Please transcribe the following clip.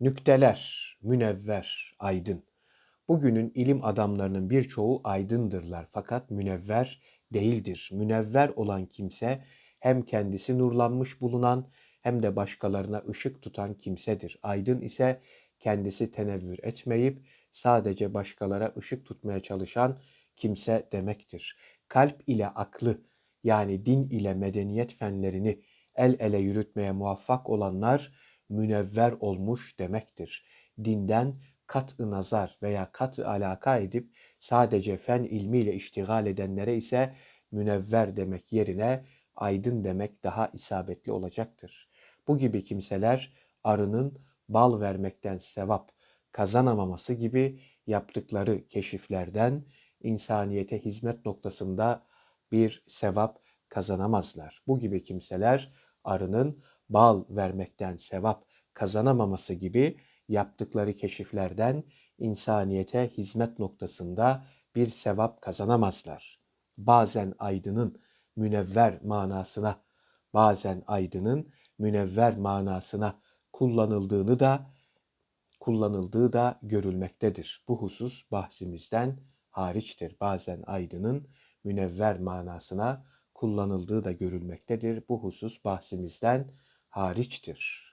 Nükteler, münevver, aydın. Bugünün ilim adamlarının birçoğu aydındırlar fakat münevver değildir. Münevver olan kimse hem kendisi nurlanmış bulunan hem de başkalarına ışık tutan kimsedir. Aydın ise kendisi tenevvür etmeyip sadece başkalara ışık tutmaya çalışan kimse demektir. Kalp ile aklı yani din ile medeniyet fenlerini el ele yürütmeye muvaffak olanlar münevver olmuş demektir. Dinden kat-ı nazar veya kat-ı alaka edip sadece fen ilmiyle iştigal edenlere ise münevver demek yerine aydın demek daha isabetli olacaktır. Bu gibi kimseler arının bal vermekten sevap kazanamaması gibi yaptıkları keşiflerden insaniyete hizmet noktasında bir sevap kazanamazlar. Bu gibi kimseler arının bal vermekten sevap kazanamaması gibi yaptıkları keşiflerden insaniyete hizmet noktasında bir sevap kazanamazlar. Bazen aydının münevver manasına, bazen aydının münevver manasına kullanıldığını da kullanıldığı da görülmektedir. Bu husus bahsimizden hariçtir. Bazen aydının münevver manasına kullanıldığı da görülmektedir. Bu husus bahsimizden hariçtir.